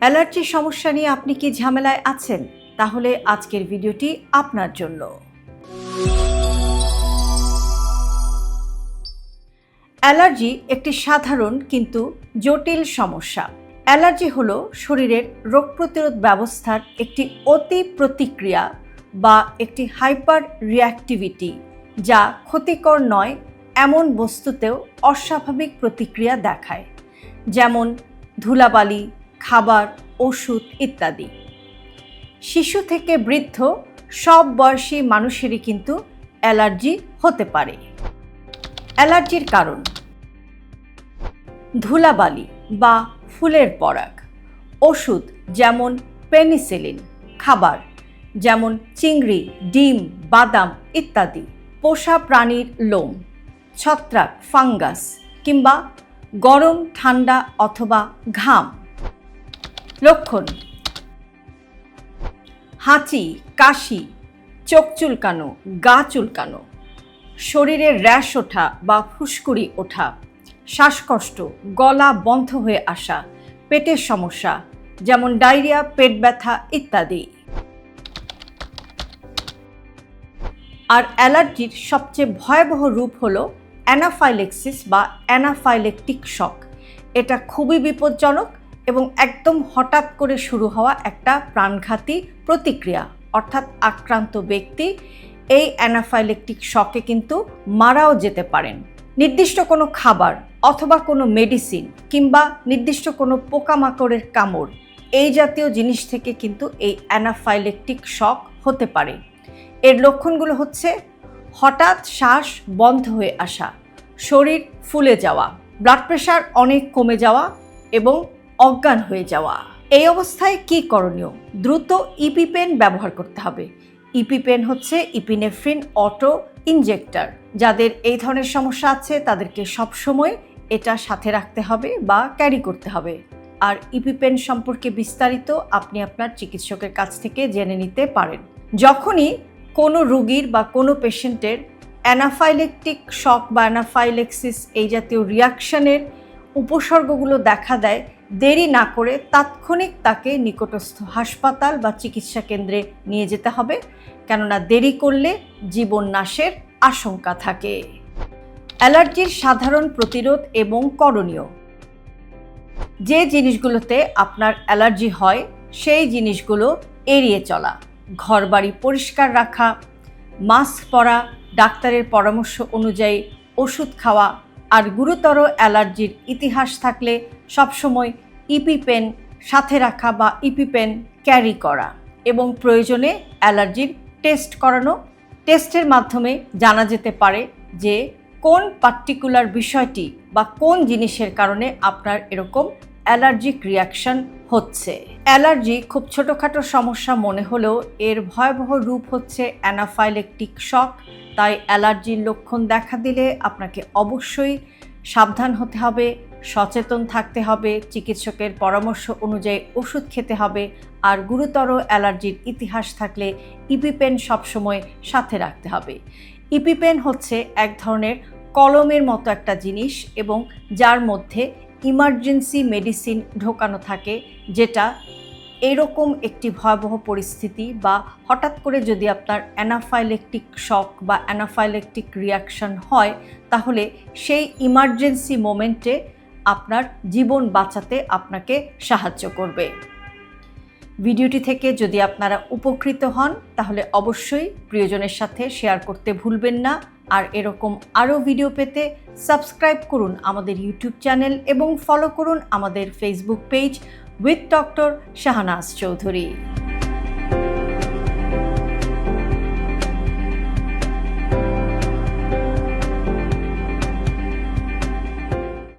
অ্যালার্জির সমস্যা নিয়ে আপনি কি ঝামেলায় আছেন? তাহলে আজকের ভিডিওটি আপনার জন্য। অ্যালার্জি একটি সাধারণ কিন্তু জটিল সমস্যা। অ্যালার্জি হলো শরীরের রোগ প্রতিরোধ ব্যবস্থার একটি অতি প্রতিক্রিয়া বা একটি হাইপার রিয়াক্টিভিটি যা ক্ষতিকর নয়, এমন বস্তুতেও অস্বাভাবিক প্রতিক্রিয়া দেখায়। যেমন ধুলাবালি খাবার, ওষুধ ইত্যাদি। শিশু থেকে বৃদ্ধ সব বয়সী মানুষেরই কিন্তু অ্যালার্জি হতে পারে। অ্যালার্জির কারণ? ধুলাবালি বা ফুলের পরাগ। ওষুধ যেমন পেনিসিলিন, খাবার যেমন চিংড়ি, ডিম, বাদাম ইত্যাদি পোষা প্রাণীর লোম, ছত্রাক, ফাঙ্গাস কিংবা গরম, ঠান্ডা অথবা ঘাম লক্ষণ। হাঁচি, কাশি, চোখ চুলকানো, গা চুলকানো, শরীরে র্যাশ ওঠা বা ফুসকুড়ি ওঠা, শ্বাসকষ্ট, গলা বন্ধ হয়ে আসা, পেটের সমস্যা, যেমন ডায়রিয়া, পেট ব্যথা ইত্যাদি। আর অ্যালার্জির সবচেয়ে ভয়াবহ রূপ হল অ্যানাফাইলেক্সিস বা অ্যানাফাইলেকটিক শক। এটা খুবই বিপজ্জনক এবং একদম হঠাৎ করে শুরু হওয়া একটা প্রাণঘাতী প্রতিক্রিয়া, অর্থাৎ আক্রান্ত ব্যক্তি এই অ্যানাফাইলেকটিক শকে কিন্তু মারাও যেতে পারেন। নির্দিষ্ট কোনো খাবার অথবা কোনো মেডিসিন কিংবা নির্দিষ্ট কোনো পোকামাকড়ের কামড়, এই জাতীয় জিনিস থেকে কিন্তু এই অ্যানাফাইলেকটিক শক হতে পারে। এর লক্ষণগুলো হচ্ছে, হঠাৎ শ্বাস বন্ধ হয়ে আসা, শরীর ফুলে যাওয়া, ব্লাড প্রেশার অনেক কমে যাওয়া এবং অজ্ঞান হয়ে যাওয়া। এই অবস্থায় কি করণীয়? দ্রুত ইপিপেন ব্যবহার করতে হবে। ইপিপেন হচ্ছে ইপিনেফ্রিন অটো ইনজেক্টর। যাদের এই ধরনের সমস্যা আছে, তাদেরকে সবসময় এটা সাথে রাখতে হবে বা ক্যারি করতে হবে। আর ইপিপেন সম্পর্কে বিস্তারিত আপনি আপনার চিকিৎসকের কাছ থেকে জেনে নিতে পারেন। যখনই কোনো রুগীর বা কোনো পেশেন্টের অ্যানাফাইলেকটিক শক বা অ্যানাফাইলেক্সিস এই জাতীয় রিয়াকশানের উপসর্গগুলো দেখা দেয় দেরি না করে তাৎক্ষণিক তাকে নিকটস্থ হাসপাতাল বা চিকিৎসা কেন্দ্রে নিয়ে যেতে হবে, কেননা দেরি করলে জীবন নাশের আশঙ্কা থাকে। অ্যালার্জির সাধারণ প্রতিরোধ এবং করণীয়। যে জিনিসগুলোতে আপনার অ্যালার্জি হয়, সেই জিনিসগুলো এড়িয়ে চলা। ঘরবাড়ি পরিষ্কার রাখা, মাস্ক পরা, ডাক্তারের পরামর্শ অনুযায়ী ওষুধ খাওয়া আর গুরুতর অ্যালার্জির ইতিহাস থাকলে সবসময় ইপি পেন সাথে রাখা বা ইপি পেন ক্যারি করা এবং প্রয়োজনে অ্যালার্জির টেস্ট করানো। টেস্টের মাধ্যমে জানা যেতে পারে যে কোন পার্টিকুলার বিষয়টি বা কোন জিনিসের কারণে আপনার এরকম অ্যালার্জিক রিয়াকশন হচ্ছে। অ্যালার্জি খুব ছোটোখাটো সমস্যা মনে হলেও এর ভয়াবহ রূপ হচ্ছে অ্যানাফাইলেকটিক শক। তাই অ্যালার্জির লক্ষণ দেখা দিলে আপনাকে অবশ্যই সাবধান হতে হবে, সচেতন থাকতে হবে, চিকিৎসকের পরামর্শ অনুযায়ী ওষুধ খেতে হবে, আর গুরুতর অ্যালার্জির ইতিহাস থাকলে ইপিপেন সবসময় সাথে রাখতে হবে। ইপিপেন হচ্ছে এক ধরনের কলমের মতো একটা জিনিস এবং যার মধ্যে ইমার্জেন্সি মেডিসিন ঢোকানো থাকে, যেটা এরকম একটি ভয়াবহ পরিস্থিতি বা হঠাৎ করে যদি আপনার অ্যানাফাইলেকটিক শক বা অ্যানাফাইলেকটিক রিয়াকশন হয়, তাহলে সেই ইমার্জেন্সি মোমেন্টে আপনার জীবন বাঁচাতে আপনাকে সাহায্য করবে। ভিডিওটি থেকে যদি আপনারা উপকৃত হন, তাহলে অবশ্যই প্রিয়জনের সাথে শেয়ার করতে ভুলবেন না। আর এরকম আরও ভিডিও পেতে সাবস্ক্রাইব করুন আমাদের ইউটিউব চ্যানেল এবং ফলো করুন আমাদের Facebook page with doctor Shahnaz Chowdhury.